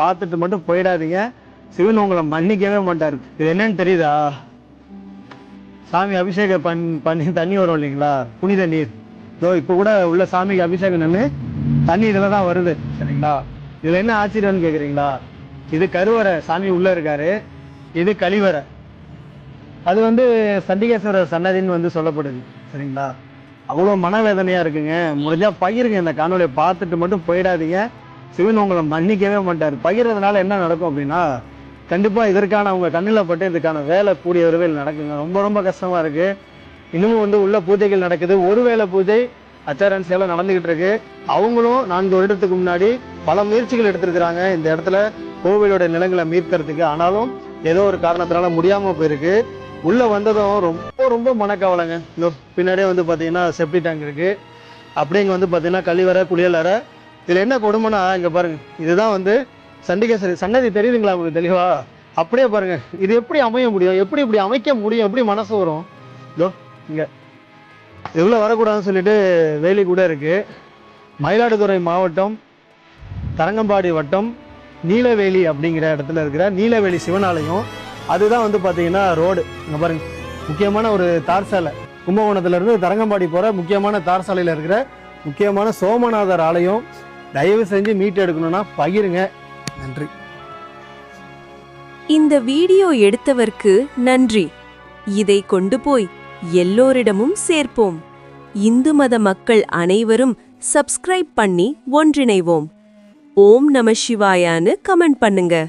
பார்த்துட்டு மட்டும் போயிடாதீங்க. சிவன் உங்களை மன்னிக்கவே மாட்டார். இது என்னன்னு தெரியுதா? சாமி அபிஷேகம் பண் பண்ணி தண்ணி வரும் இல்லைங்களா? புனித நீர். இதோ இப்போ கூட உள்ள சாமிக்கு அபிஷேகம் நின்று தண்ணி இதில் தான் வருது சரிங்களா? இதில் என்ன ஆச்சரியம்னு கேட்குறீங்களா இது கருவறை சாமி உள்ளே இருக்காரு. இது கழிவறை. அது வந்து சண்டிகேஸ்வரர் சன்னதின்னு வந்து சொல்லப்படுது சரிங்களா? அவ்வளோ மனவேதனையாக இருக்குங்க. முடிஞ்சால் பகிருங்க இந்த காணொலியை பார்த்துட்டு மட்டும் போயிடாதீங்க. சிவன் உங்களை மன்னிக்கவே மாட்டார். பகிர்றதுனால என்ன நடக்கும் அப்படின்னா கண்டிப்பாக இதற்கான அவங்க கண்ணில் பட்டு இதுக்கான வேலை கூடிய விரைவில் நடக்குங்க. ரொம்ப ரொம்ப கஷ்டமாக இருக்குது இன்னமும் வந்து உள்ள பூஜைகள் நடக்குது. ஒரு வேளை பூஜை அச்சாரன்ஸ் எல்லாம் நடந்துகிட்டு இருக்கு. அவங்களும் நான்கு வருடத்துக்கு முன்னாடி பல முயற்சிகள் எடுத்திருக்கிறாங்க. இந்த இடத்துல கோவிலோட நிலங்களை மீட்கிறதுக்கு. ஆனாலும் ஏதோ ஒரு காரணத்தினால முடியாம போயிருக்கு. உள்ள வந்ததும் ரொம்ப ரொம்ப மனக்கவலைங்க. இந்த பின்னாடியே வந்து பார்த்தீங்கன்னா செப்டி டேங்க் இருக்கு. அப்படியே வந்து பார்த்தீங்கன்னா கழிவறை குளியலறை இதில் என்ன கொடுமைனா இங்கே பாருங்க இதுதான் வந்து சண்டிகேஸ்வரி சன்னதி தெரியுதுங்களா உங்களுக்கு தெளிவா? அப்படியே பாருங்கள் இது எப்படி அமைய முடியும்? எப்படி இப்படி அமைக்க முடியும்? எப்படி மனசு வரும்? இதோ இங்கே. இவ்வளோ வரக்கூடாதுன்னு சொல்லிட்டு வேலி கூட இருக்குது மயிலாடுதுறை மாவட்டம் தரங்கம்பாடி வட்டம் நீலவேலி அப்படிங்கிற இடத்துல இருக்கிற நீலவேலி சிவனாலயம். அதுதான் வந்து பார்த்தீங்கன்னா ரோடு. இங்கே பாருங்க முக்கியமான ஒரு தார் சாலை. கும்பகோணத்துலேருந்து தரங்கம்பாடி போகிற முக்கியமான தார் சாலையில் இருக்கிற முக்கியமான சோமநாதர் ஆலயம். தயவு செஞ்சு மீட் எடுக்கணும்னா பகிருங்க. நன்றி. இந்த வீடியோ எடுத்தவர்க்கு நன்றி. இதை கொண்டு போய் எல்லோரிடமும் சேர்ப்போம். இந்து மத மக்கள் அனைவரும் சப்ஸ்கிரைப் பண்ணி ஒன்றிணைவோம். ஓம் நம சிவாயான்னு கமெண்ட் பண்ணுங்க.